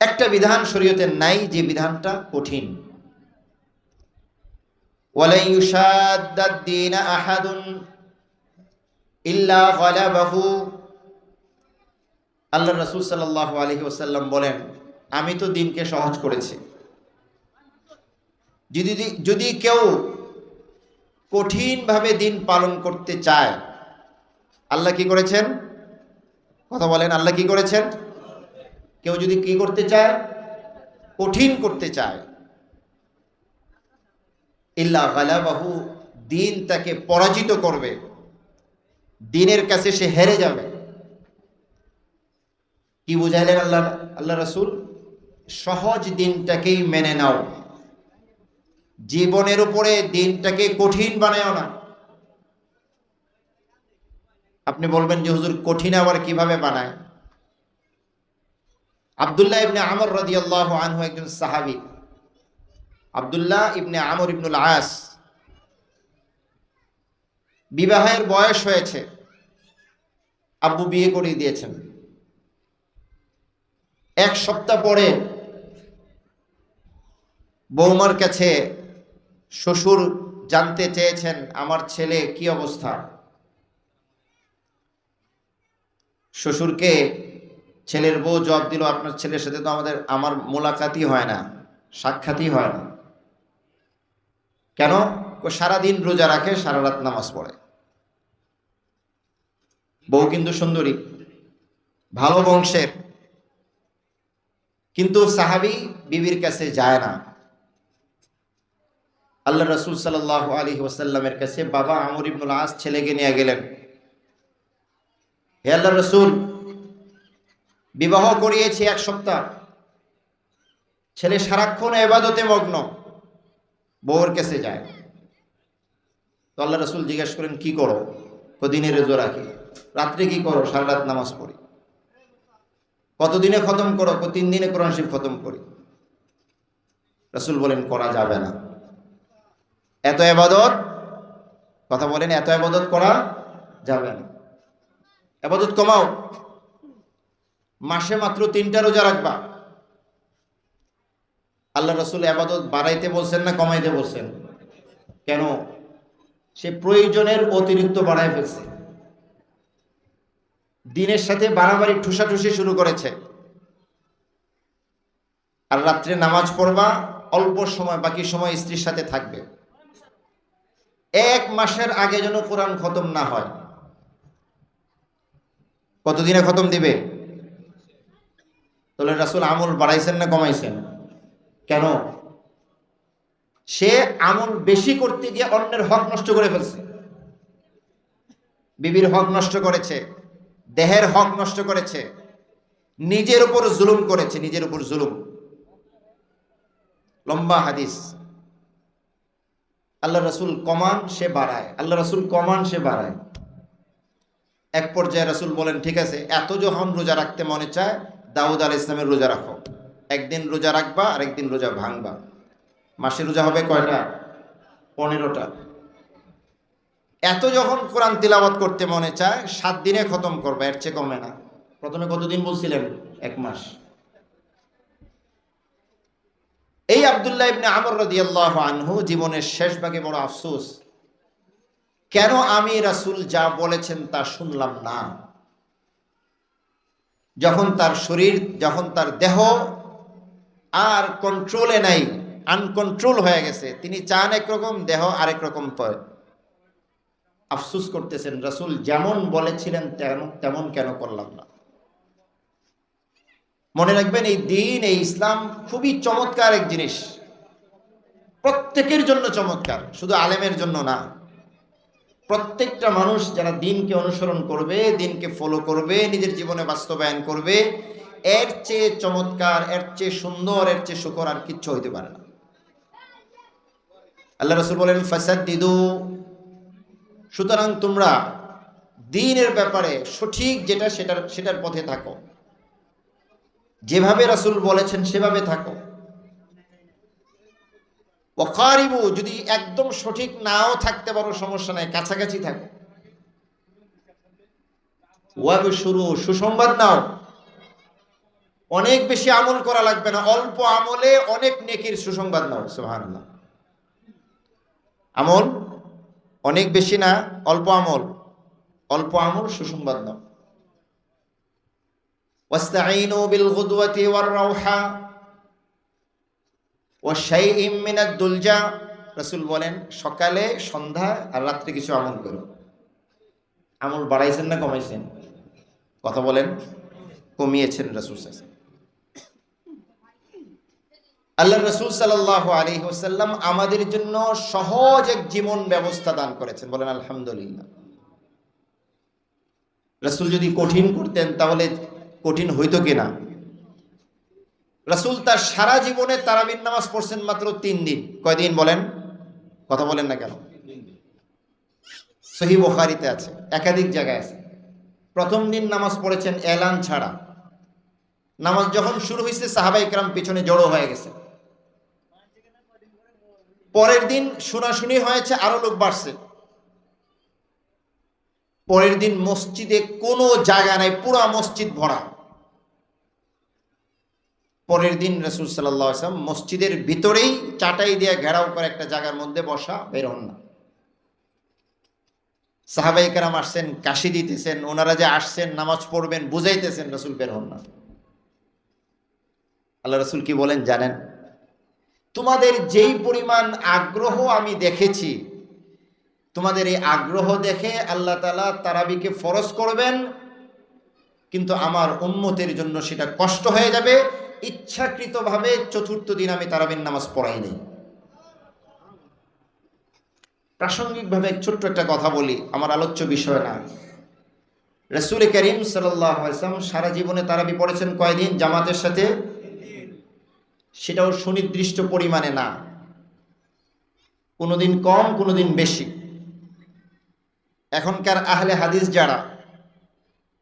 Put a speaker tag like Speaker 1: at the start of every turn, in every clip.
Speaker 1: একটা বিধান শরীয়তে নাই যে বিধানটা কঠিন। আল্লাহ রাসূল ওয়াসাল্লাম বলেন, আমি তো দিনকে সহজ করেছি। যদি যদি কেউ কঠিনভাবে দিন পালন করতে চায়, আল্লাহ কি করেছেন? কথা বলেন, আল্লাহ কি করেছেন? কেউ যদি কি করতে চায়? কঠিন করতে চায়। ইল্লা গালাবাহু, দিন তাকে পরাজিত করবে। দিনের কাছে সে হেরে যাবে। কি বুঝাইলেন আল্লাহ আল্লাহ রসুল? সহজ দিনটাকেই মেনে নাও। জীবনের উপরে দিনটাকে কঠিন বানায় না। আপনি বলবেন যে, হুজুর, কঠিন আবার কীভাবে বানায়? আবদুল্লাহ ইবনে আমর রাদিয়াল্লাহু আনহু একজন সাহাবী। আবদুল্লাহ ইবনে আমর ইবনুল আস। বিবাহের বয়স হয়েছে। আব্বু বিয়ে করিয়ে দিয়েছেন। এক সপ্তাহ পরে বৌমার কাছে শ্বশুর জানতে চেয়েছেন, আমার ছেলে কি অবস্থা? শ্বশুরকে ছেলের বউ জবাব দিল, আপনার ছেলের সাথে তো আমাদের, আমার মোলাকাতই হয় না, সাক্ষাৎই হয় না। কেন? ও সারাদিন রোজা রাখে, সারা রাত নামাজ পড়ে। বউ কিন্তু সুন্দরী, ভালো বংশের। কিন্তু সাহাবি বিবির কাছে যায় না। আল্লাহ রসুল সাল্লাহ আলী ওসাল্লামের কাছে, বাবা আমর ইবনুল আস ছেলেকে নিয়ে গেলেন। হে আল্লাহ রসুল বিবাহ করিয়েছি এক সপ্তাহ। ছেলে সারাক্ষণ এবাদতে মগ্ন। বউর কাছে যায়। তো আল্লাহ রসুল জিজ্ঞেস করেন, কি করো? কদিনের রোজো রাখি? রাত্রে কি করো? সারা রাত নামাজ পড়ি। কতদিনে খতম করো? তিন দিনে কোরআন শিব খতম করি। রসুল বলেন, করা যাবে না। এত এবাদত? কথা বলেন, এত এবাদত করা যাবে না। এবাদত কমাও। মাসে মাত্র তিনটা রোজা রাখবা। আল্লাহ রসুল আবাদত বাড়াইতে বলছেন না কমাইতে বলছেন? কেন? সে প্রয়োজনের অতিরিক্ত বাড়ায় ফেলছে। দিনের সাথে বাড়াবাড়ি ঠুসাঠুসি শুরু করেছে। আর রাত্রে নামাজ পড়বা, অল্প সময়, বাকি সময় স্ত্রীর সাথে থাকবে। এক মাসের আগে যেন কোরআন খতম না হয়। কতদিনে খতম দিবে? তাহলে রাসুল আমল বাড়াইছেন না কমাইছেন? কেন? সে আমল বেশি করতে গিয়ে অন্যের হক নষ্ট করে ফেলছে। বিবির হক নষ্ট করেছে, দেহের হক নষ্ট করেছে, নিজের উপর জুলুম করেছে, নিজের উপর জুলুম। লম্বা হাদিস। আল্লাহ রসুল কমান, সে বাড়ায়। আল্লাহ রসুল কমান, সে বাড়ায়। এক পর্যায়ে রসুল বলেন, ঠিক আছে, এত যখন রোজা রাখতে মনে চায় দাউদ আল ইসলামের রোজা রাখো। একদিন রোজা রাখবা আর একদিন রোজা ভাঙবা। মাসে রোজা হবে কয়টা? পনেরোটা। এত যখন কোরআন তিলাবাত করতে মনে চায়, সাত দিনে খতম করবে, এর চেয়ে কমে না। প্রথমে কতদিন বলছিলেন? এক মাস। এই আবদুল্লাহ ইবনে আমর রাদিয়াল্লাহ আনহু জীবনের শেষ ভাগে বড় আফসোস। কেন আমি রাসূল যা বলেছেন তা শুনলাম না? যখন তার শরীর, যখন তার দেহ আর কন্ট্রোলে নাই আনকন্ট্রোল হয়ে গেছে, তিনি চান একরকম দেহ আরেক রকম আফসুস করতেছেন, রাসুল যেমন বলেছিলেন তেমন তেমন কেন করলাম না? মনে রাখবেন, এই দিন, এই ইসলাম খুবই চমৎকার এক জিনিস। প্রত্যেকের জন্য চমৎকার, শুধু আলেমের জন্য না। প্রত্যেকটা মানুষ যারা দিনকে অনুসরণ করবে, দিনকে ফলো করবে, নিজের জীবনে বাস্তবায়ন করবে, এর চেয়ে চমৎকার, এর চেয়ে সুন্দর, এর চেয়ে সুখর আর কিচ্ছু হইতে পারে না। আল্লাহ রসুল বলেন ফাসাদ দিদু সুতরাং তোমরা দিনের ব্যাপারে সঠিক যেটা, সেটার সেটার পথে থাকো। যেভাবে রাসুল বলেছেন, সেভাবে থাকো। ওকারিবু যদি একদম সঠিক নাও থাকতে পারো, সমস্যা নাই, কাছাকাছি থাকো। ওয়াবে শুরু সুসংবাদ নাও। অনেক বেশি আমল করা লাগবে না, অল্প আমলে অনেক নেকির সুসংবাদ নাও সুহান আমল অনেক বেশি না, অল্প আমল। অল্প আমল, সুসংবাদ নাও। ওয়াস্তাইনু বিল গুদওয়াতি ওয়ার রাওহা ও সেই ইমিনাদ দুলজা। রসুল বলেন, সকালে সন্ধ্যা আর রাত্রে কিছু আমল করো। আমল বাড়াইছেন না কমাইছেন? কথা বলেন, কমিয়েছেন রসুল আল্লাহ রসুল সাল্লাহ আলী হোসাল্লাম আমাদের জন্য সহজ এক জীবন ব্যবস্থা দান করেছেন। বলেন, আলহামদুলিল্লাহ। রসুল যদি কঠিন করতেন, তাহলে কঠিন হইতো কিনা রসুল তার সারা জীবনে তারাবিন নামাজ পড়ছেন মাত্র তিন দিন। কয়দিন বলেন? কথা বলেন না কেন? সহি বোখারিতে আছে, একাধিক জায়গায় আছে। প্রথম দিন নামাজ পড়েছেন এলান ছাড়া। নামাজ যখন শুরু হয়েছে, সাহাবা ইকরাম পিছনে জড়ো হয়ে গেছে। পরের দিন শোনাশুনি হয়েছে, আরও লোক বাড়ছে। পরের দিন মসজিদে কোনো জায়গা নাই, পুরা মসজিদ ভরা। পরের দিন রসুল সাল্লাম মসজিদের ভিতরেই চাটাই দিয়ে ঘেরাও করে একটা জায়গার মধ্যে বসা, বের হন না। সাহাবাই কারাম আসছেন, কাশি দিতেছেন, ওনারা যে আসছেন, নামাজ পড়বেন, বুঝাইতেছেন, রসুল বের হন না। আল্লাহ রসুল কি বলেন জানেন? তোমাদের যেই পরিমাণ আগ্রহ আমি দেখেছি, তোমাদের এই আগ্রহ দেখে আল্লাহ তালা তারাবিকে ফরজ করবেন, কিন্তু আমার উন্মতের জন্য সেটা কষ্ট হয়ে যাবে ইচ্ছাকৃতভাবে চতুর্থ দিন আমি তারাবির নামাজ পড়াই নেই। প্রাসঙ্গিকভাবে ছোট্ট একটা কথা বলি, আমার আলোচ্য বিষয় না। রসুল করিম সাল্লাম সারা জীবনে তারাবি পড়েছেন কয়দিন? জামাতের সাথে? সেটাও সুনির্দিষ্ট পরিমাণে না। কোনোদিন কম, কোনোদিন বেশি। এখনকার আহলে হাদিস যারা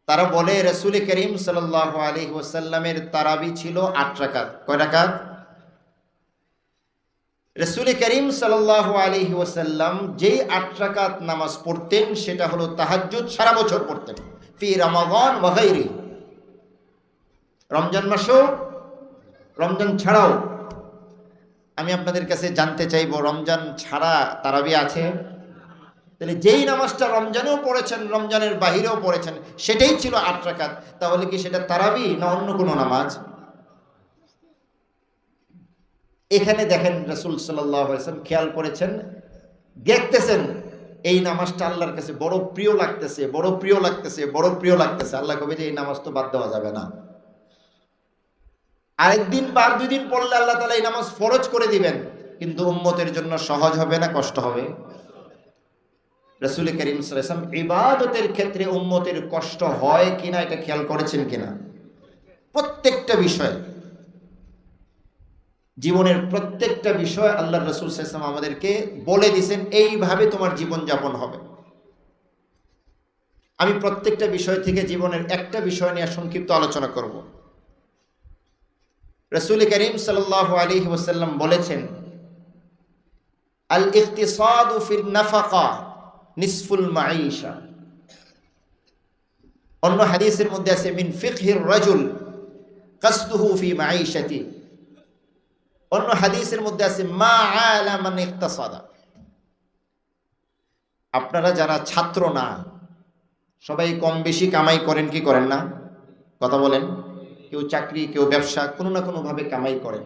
Speaker 1: তারা বলে, রসুল করিম সাল আলী ওসাল্লামের তারাবি ছিল আট রাকাত। কয় রাকাত? রসুল করিম সাল আলী ওসাল্লাম যেই আট রাকাত নামাজ পড়তেন, সেটা হলো তাহাজুদ সারা বছর পড়তেন। ফি রমাগন ওয়াগাইরি রমজান মাসেও, রমজান ছাড়াও। আমি আপনাদের কাছে জানতে চাইব, রমজান ছাড়া তারাবি আছে? তাহলে যেই নামাজটা রমজানেও পড়েছেন, রমজানের বাহিরেও পড়েছেন, সেটাই ছিল আট রাকাত। তাহলে কি সেটা তারাবি না অন্য কোনো নামাজ? এখানে দেখেন রসুল সাল্লাম খেয়াল করেছেন, দেখতেছেন এই নামাজটা আল্লাহর কাছে বড় প্রিয় লাগতেছে, বড় প্রিয় লাগতেছে, বড় প্রিয় লাগতেছে। আল্লাহ কবে যে এই নামাজ তো বাদ দেওয়া যাবে না। আরেকদিন বার দুই দিন পড়লে আল্লাহ তালা এই নামাজ ফরজ করে দিবেন। কিন্তু উম্মতের জন্য সহজ হবে না, কষ্ট হবে? রসুল করিম সালাম ইবাদতের ক্ষেত্রে উম্মতের কষ্ট হয় কিনা এটা খেয়াল করেছেন কিনা? প্রত্যেকটা বিষয়। জীবনের প্রত্যেকটা বিষয় আল্লাহ রসুল সাল্লাম আমাদেরকে বলে দিছেন এইভাবে তোমার জীবন যাপন হবে। আমি প্রত্যেকটা বিষয় থেকে জীবনের একটা বিষয় নিয়ে সংক্ষিপ্ত আলোচনা করব। রসুল করিম সাল আলী ওসাল্লাম বলেছেন আল ইকতিসাদ নাফাকা নিসফুল মাঈশা। অন্য হাদিসের মধ্যে আছে, মিন ফিকহির রাজুল কাসদুহু ফি মাঈশাতি। অন্য হাদিসের মধ্যে আছে, মা আলা মান ইকতাসাদা। আপনারা যারা ছাত্র না, সবাই কম বেশি কামাই করেন, কি করেন না? কথা বলেন। কেউ চাকরি, কেউ ব্যবসা, কোনো না কোনোভাবে কামাই করেন।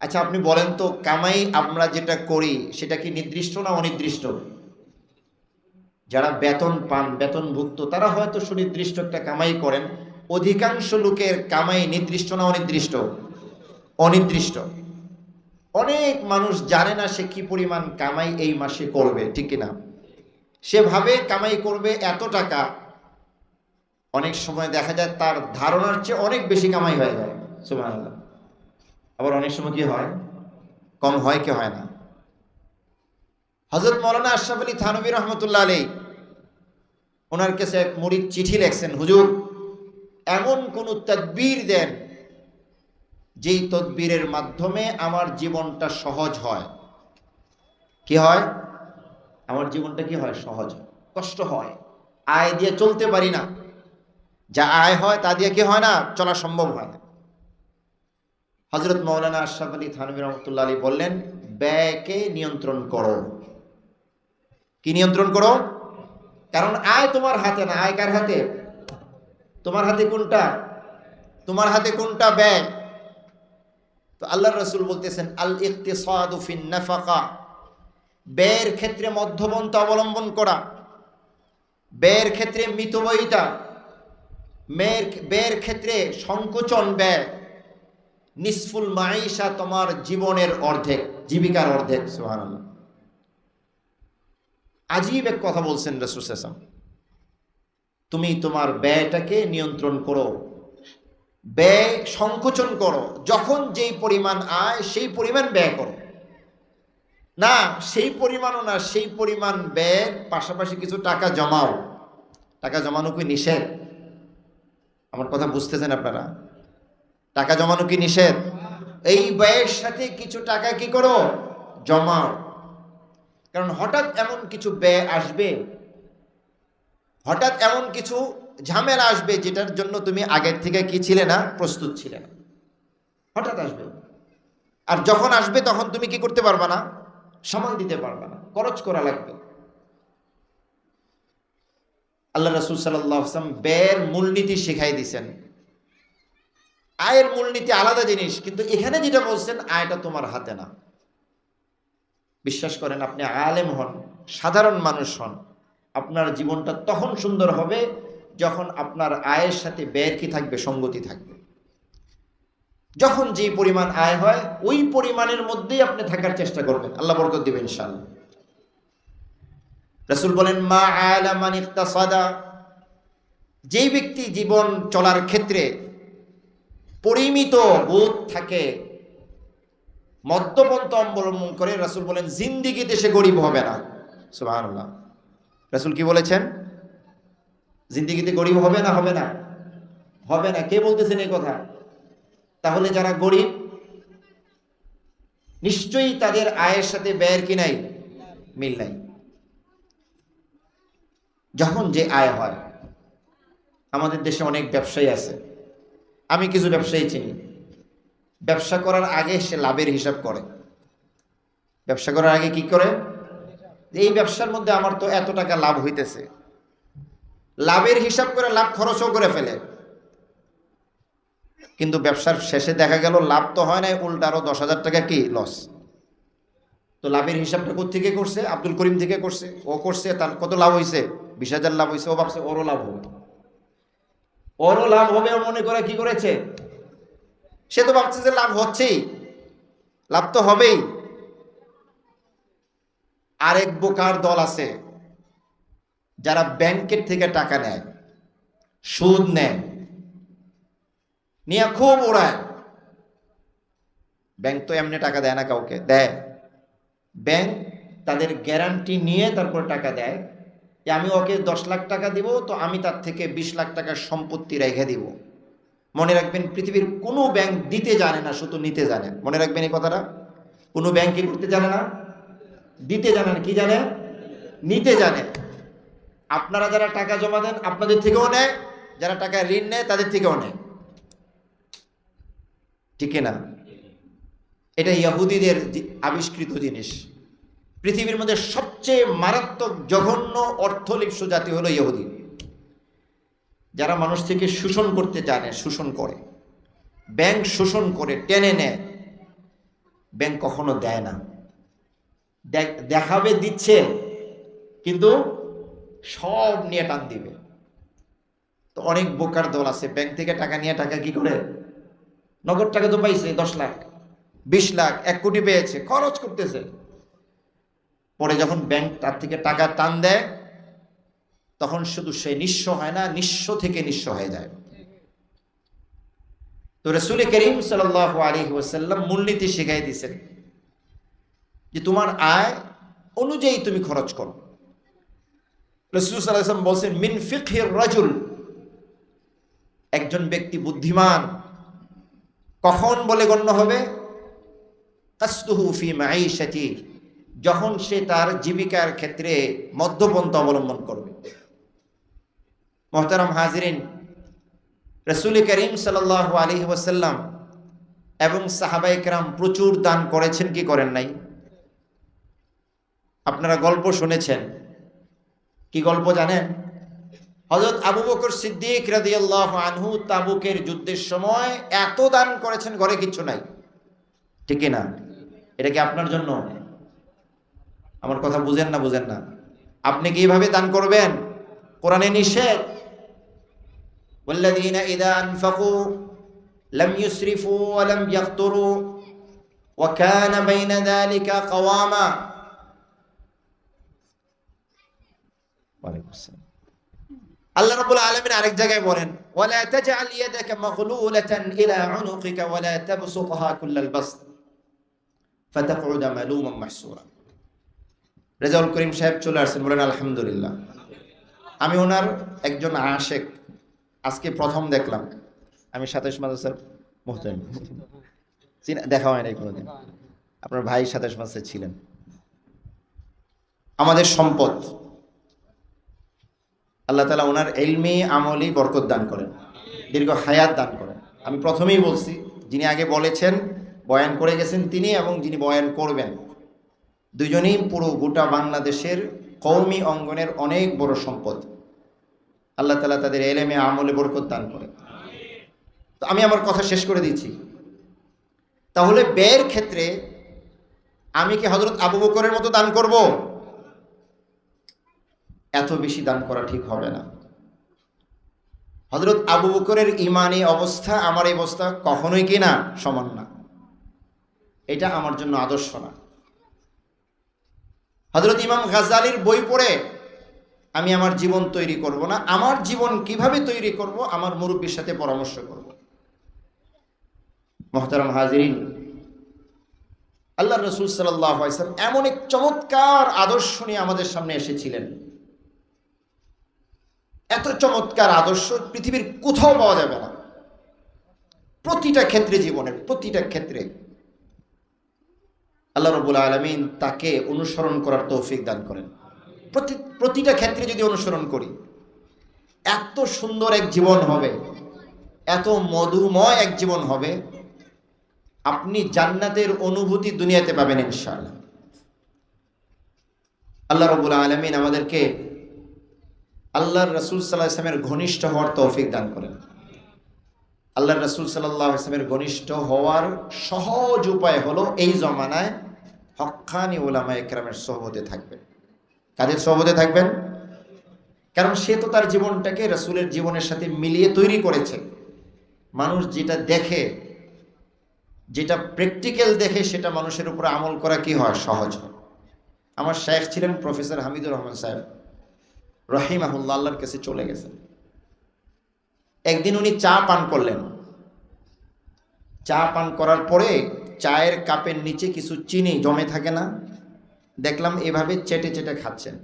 Speaker 1: আচ্ছা আপনি বলেন তো, কামাই আমরা যেটা করি, সেটা কি নির্দিষ্ট না অনির্দিষ্ট? যারা বেতন পান, বেতনভুক্ত, তারা হয়তো সুনির্দিষ্ট একটা কামাই করেন। অধিকাংশ লোকের কামাই নির্দিষ্ট না অনির্দিষ্ট? অনির্দিষ্ট। অনেক মানুষ জানে না সে কি পরিমাণ কামাই এই মাসে করবে, ঠিক কিনা? সেভাবে কামাই করবে এত টাকা, অনেক সময় দেখা যায় তার ধারণার চেয়ে অনেক বেশি কামাই হয়ে যায়। সুমান আবার অনেক সময় কি হয়? কম হয় কি হয় না? হজরত মৌলানা আশরাফ আলী থানবী রহমতুল্লাহ আলী ওনার কাছে এক মুড়ির চিঠি লেখছেন, হুজুর, এমন কোন তদবির দেন যেই তদবিরের মাধ্যমে আমার জীবনটা সহজ হয়। কি হয়? আমার জীবনটা কি হয়? সহজ কষ্ট হয়, আয় দিয়ে চলতে পারি না। যা আয় হয়, তা দিয়ে কি হয় না? চলা সম্ভব হয় না। হজরত মৌলানা আশরাফ আলী থানবী রহমতুল্লাহ আলী বললেন, ব্যয়কে নিয়ন্ত্রণ করো। কি নিয়ন্ত্রণ করো? কারণ আয় তোমার হাতে না, আয় কার হাতে? তোমার হাতে কোনটা? তোমার হাতে কোনটা ব্যয়? তো আল্লাহ রসুল বলতেছেন আল ইকতিসাদু ফিন নাফাকা ব্যয়ের ক্ষেত্রে মধ্যপন্থা অবলম্বন করা, ব্যয়ের ক্ষেত্রে মিতবয়িতা মেয়ের ব্যয়ের ক্ষেত্রে সংকোচন ব্যয়, নিসফুল মাইশা তোমার জীবনের অর্ধেক, জীবিকার অর্ধেক সোহান আজীব এক কথা বলছেন রসুসাম তুমি তোমার ব্যয়টাকে নিয়ন্ত্রণ করো, ব্যয় সংকোচন করো, যখন যেই পরিমাণ আয়, সেই পরিমাণ ব্যয় করো। না, সেই পরিমাণও না, সেই পরিমাণ ব্যয়ের পাশাপাশি কিছু টাকা জমাও। টাকা জমানো কি নিষেধ? আমার কথা বুঝতেছেন আপনারা? টাকা জমানো কি নিষেধ? এই ব্যয়ের সাথে কিছু টাকা কি করো? জমাও। কারণ হঠাৎ এমন কিছু ব্যয় আসবে, হঠাৎ এমন কিছু ঝামেলা আসবে যেটার জন্য তুমি আগের থেকে কি ছিলে না, প্রস্তুত ছিলে না। হঠাৎ আসবে। আর যখন আসবে তখন তুমি কি করতে পারবা না? সামাল দিতে পারবা না। খরচ করা লাগবে। আল্লাহ রসুল সাল্লাম ব্যয়ের মূলনীতি শিখাই দিছেন। আয়ের মূলনীতি আলাদা জিনিস, কিন্তু এখানে যেটা বলছেন, আয়টা তোমার হাতে না। বিশ্বাস করেন আপনি আলেম হন, সাধারণ মানুষ হন, আপনার জীবনটা তখন সুন্দর হবে যখন আপনার আয়ের সাথে ব্যয়ের কি থাকবে, সঙ্গতি থাকবে। যখন যে পরিমাণ আয় হয়, ওই পরিমাণের মধ্যেই আপনি থাকার চেষ্টা করবেন। আল্লাহ বরকত দিবেন ইনশাআল্লাহ। রসুল বলেন, মা আয়ালা মান ইকতাসাদা। যেই ব্যক্তি জীবন চলার ক্ষেত্রে পরিমিত বোধ থাকে মদ্যপন্থ অবলম্বন করে রাসুল বলেন জিন্দিগিতে সে গরিব হবে না। সুবহানাল্লাহ। রাসুল কি বলেছেন? জিন্দিগিতে গরিব হবে না হবে না। হবে না। কে বলতেছেন এই কথা? তাহলে যারা গরিব, নিশ্চয়ই তাদের আয়ের সাথে ব্যয়ের কি নাই? মিল নাই। যখন যে আয় হয়, আমাদের দেশে অনেক ব্যবসায়ী আছে। আমি কিছু ব্যবসায়ী চিনি। ব্যবসা করার আগে সে লাভের হিসাব করে। ব্যবসা করার আগে কি করে? এই ব্যবসার মধ্যে আমার তো এত টাকা লাভ হইতেছে। লাভের হিসাব করে লাভ খরচও করে ফেলে। কিন্তু ব্যবসার শেষে দেখা গেল লাভ তো হয় না উল্টা আরও দশ হাজার টাকা কি লস তো লাভের হিসাবটা থেকে করছে? আব্দুল করিম থেকে করছে। ও করছে, তার কত লাভ হয়েছে বিশ হাজার লাভ হয়েছে ও ভাবছে ওরও লাভ হবে। ওরও লাভ হবে ও মনে করে কি করেছে? সে তো ভাবছে যে লাভ হচ্ছেই, লাভ তো হবেই। আরেক বোকার দল আছে যারা ব্যাংকের থেকে টাকা নেয়, সুদ নেয়, নিয়ে খুব ওড়ায়। ব্যাংক তো এমনি টাকা দেয় না কাউকে, দেয়। ব্যাংক তাদের গ্যারান্টি নিয়ে তারপর টাকা দেয় যে আমি ওকে দশ লাখ টাকা দিব, তো আমি তার থেকে বিশ লাখ টাকার সম্পত্তি রেখে দিব। মনে রাখবেন, পৃথিবীর কোনো ব্যাংক দিতে জানে না, শুধু নিতে জানে। মনে রাখবেন এই কথাটা? কোনো ব্যাংকে করতে জানে না? দিতে জানে না, কি জানে? নিতে জানে। আপনারা যারা টাকা জমা দেন, আপনাদের থেকেও নেয়। যারা টাকা ঋণ নেয়, তাদের থেকেও নেয়। ঠিক না? এটা ইয়াহুদিদের আবিষ্কৃত জিনিস। পৃথিবীর মধ্যে সবচেয়ে মারাত্মক জঘন্য অর্থলিপ্স জাতি হলো ইহুদি যারা মানুষ থেকে শোষণ করতে জানে, শোষণ করে। ব্যাংক শোষণ করে, টেনে নেয়। ব্যাংক কখনো দেয় না। দেখাবে, দিচ্ছে, কিন্তু সব নিয়ে টান দিবে। তো অনেক বোকার দল আছে। ব্যাংক থেকে টাকা নিয়ে টাকা কি করে? নগদ টাকা তো পাইছে, দশ লাখ, বিশ লাখ, এক কোটি পেয়েছে, খরচ করতেছে। পরে যখন ব্যাংক তার থেকে টাকা টান দেয় তখন শুধু সে নিঃস্ব হয় না, নিঃস্ব থেকে নিঃস্ব হয়ে যায়। তো রসুল করিম সাল আলী ওসাল্লাম মূলনীতি শিখাই দিয়েছেন যে তোমার আয় অনুযায়ী তুমি খরচ করো। রসুল বলছেন, মিন রাজুল একজন ব্যক্তি বুদ্ধিমান, কখন বলে গণ্য হবে? যখন সে তার জীবিকার ক্ষেত্রে মধ্যপন্থ অবলম্বন করবে। মহতারাম হাজরিন, রসুল করিম সাল আলী ওয়াসাল্লাম এবং সাহাবাইকরাম প্রচুর দান করেছেন, কি করেন নাই? আপনারা গল্প শুনেছেন। কি গল্প জানেন? হজরত আবু বকর সিদ্দিক রাদিয়াল্লাহু আনহু তাবুকের যুদ্ধের সময় এত দান করেছেন, ঘরে কিছু নাই। ঠিক না? এটা কি আপনার জন্য? আমার কথা বুঝেন না বুঝেন না। আপনি কি দান করবেন? কোরআনে নিষেধ? والذين إذا أنفقوا لم يسرفوا ولم يقتروا وكان بين ذلك قواما وعليكم السلام আল্লাহ রাব্বুল আলামিন আরেক জায়গায় বলেন ওয়ালা তাজআল ইয়াদাকা মাগলুলাতান ইলা উনুকিকা ওয়ালা তাবসুতহা কুল্লাল বাসত ফাতাকউদা মালুমান মাহসুরা রেজাউল করিম সাহেব চলে আসছেন বলেন আলহামদুলিল্লাহ আমি ওনার একজন আশেক আজকে প্রথম দেখলাম। আমি সাতাশ মাদ্রাসার মোহতামিম চিনা- দেখা হয় নাই কোনোদিন। আপনার ভাই সাতাশ মাসে ছিলেন। আমাদের সম্পদ। আল্লাহ তালা ওনার এলমি আমলি বরকত দান করেন। দীর্ঘ হায়াত দান করেন। আমি প্রথমেই বলছি, যিনি আগে বলেছেন, বয়ান করে গেছেন তিনি এবং যিনি বয়ান করবেন, দুজনেই পুরো গোটা বাংলাদেশের কৌমি অঙ্গনের অনেক বড় সম্পদ। আল্লাহ তালা তাদের এলেমে আমলে বরকত দান করেন তো আমি আমার কথা শেষ করে দিচ্ছি। তাহলে ব্যয়ের ক্ষেত্রে আমি কি হজরত আবু বকরের মতো দান করব? এত বেশি দান করা ঠিক হবে না। হজরত আবু বকরের ইমানি অবস্থা আমার এই অবস্থা কখনোই কি না? সমান না। এটা আমার জন্য আদর্শ না। হজরত ইমাম গাজালির বই পড়ে আমি আমার জীবন তৈরি করব না। আমার জীবন কীভাবে তৈরি করব, আমার মুরব্বীর সাথে পরামর্শ করব। মোহতারাম হাজিরিন আল্লাহ রসুল সাল্লাম এমন এক চমৎকার আদর্শ নিয়ে আমাদের সামনে এসেছিলেন। এত চমৎকার আদর্শ পৃথিবীর কোথাও পাওয়া যাবে না। প্রতিটা ক্ষেত্রে জীবনের, প্রতিটা ক্ষেত্রে। আল্লাহ রবুল আলমিন তাকে অনুসরণ করার তৌফিক দান করেন। প্রতি, প্রতিটা ক্ষেত্রে যদি অনুসরণ করি, এত সুন্দর এক জীবন হবে, এত মধুময় এক জীবন হবে, আপনি জান্নাতের অনুভূতি দুনিয়াতে পাবেন ইনশাআল্লাহ। আল্লাহ রবুল আলমিন আমাদেরকে আল্লাহর রসুল সাল্লাহ ইসলামের ঘনিষ্ঠ হওয়ার তৌফিক দান করেন। আল্লাহর রসুল সাল্লাহ ইসলামের ঘনিষ্ঠ হওয়ার সহজ উপায় হলো এই জমানায় হক্কানি ওলামা একরামের সহবতে থাকবেন। কাদের সহবতে থাকবেন? কারণ সে তো তার জীবনটাকে রসুলের জীবনের সাথে মিলিয়ে তৈরি করেছে। মানুষ যেটা দেখে, যেটা প্র্যাকটিক্যাল দেখে, সেটা মানুষের উপর আমল করা কি হয়? সহজ হয়। আমার শেখ ছিলেন প্রফেসর হামিদুর রহমান সাহেব। রহিমাহুল্লাহ, আল্লাহর কাছে চলে গেছেন। একদিন উনি চা পান করলেন। চা পান করার পরে চায়ের কাপের নিচে কিছু চিনি জমে থাকে না। দেখলাম এভাবে চেটে চেটে খাচ্ছেন।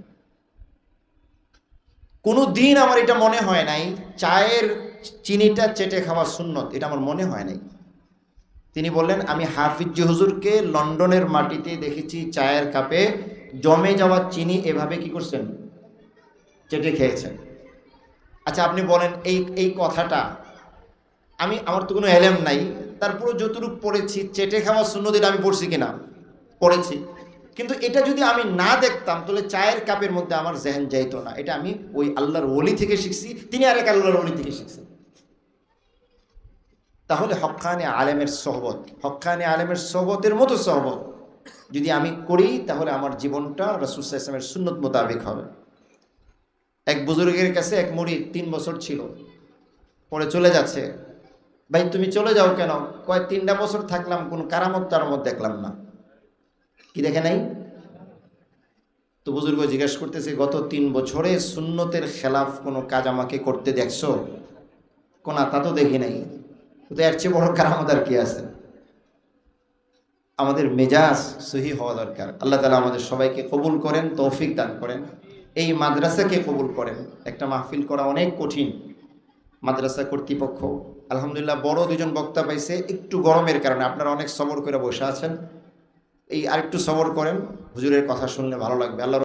Speaker 1: কোনো দিন আমার এটা মনে হয় নাই, চায়ের চিনিটা চেটে খাওয়া সুন্নত, এটা আমার মনে হয় নাই। তিনি বললেন, আমি হাফিজ হুজুরকে লন্ডনের মাটিতে দেখেছি চায়ের কাপে জমে যাওয়া চিনি, এভাবে কি করছেন? চেটে খেয়েছেন। আচ্ছা আপনি বলেন, এই এই কথাটা, আমি, আমার তো কোনো এলেম নাই তারপরে যতটুকু পড়েছি, চেটে খাওয়া শূন্যদের আমি পড়ছি কিনা? পড়েছি। কিন্তু এটা যদি আমি না দেখতাম, তাহলে চায়ের কাপের মধ্যে আমার জেহেন যাইতো না। এটা আমি ওই আল্লাহর ওলি থেকে শিখছি, তিনি আরেক আল্লাহর ওলি থেকে শিখছেন। তাহলে হক্কানে আলেমের সহবত হক্কানে আলেমের সহবতের মতো সহবত। যদি আমি করি, তাহলে আমার জীবনটা রসুল ইসলামের সুন্নত মোতাবেক হবে। এক বুজুর্গের কাছে এক মুড়ি তিন বছর ছিল, পরে চলে যাচ্ছে। ভাই, তুমি চলে যাও কেন? কয়, তিনটা বছর থাকলাম, কোনো কারামত টারামত দেখলাম না। কি দেখে নাই? তো বুজুর্গ জিজ্ঞেস করতেছে, গত তিন বছরে সুন্নতের খেলাফ কোনো কাজ আমাকে করতে দেখছ? কোন তা তো দেখি নাই। তো এর চেয়ে বড় কারামত আর কি আছে? আমাদের মেজাজ সহি হওয়া দরকার। আল্লাহ তালা আমাদের সবাইকে কবুল করেন, তৌফিক দান করেন। এই মাদ্রাসাকে কবুল করেন। একটা মাহফিল করা অনেক কঠিন মাদ্রাসা কর্তৃপক্ষ। আলহামদুলিল্লাহ বড় দুজন বক্তা পাইছে, একটু গরমের কারণে। আপনারা অনেক সবর করে বসে আছেন। এই আরেকটু সবর করেন হুজুরের কথা শুনলে ভালো লাগবে। আল্লাহ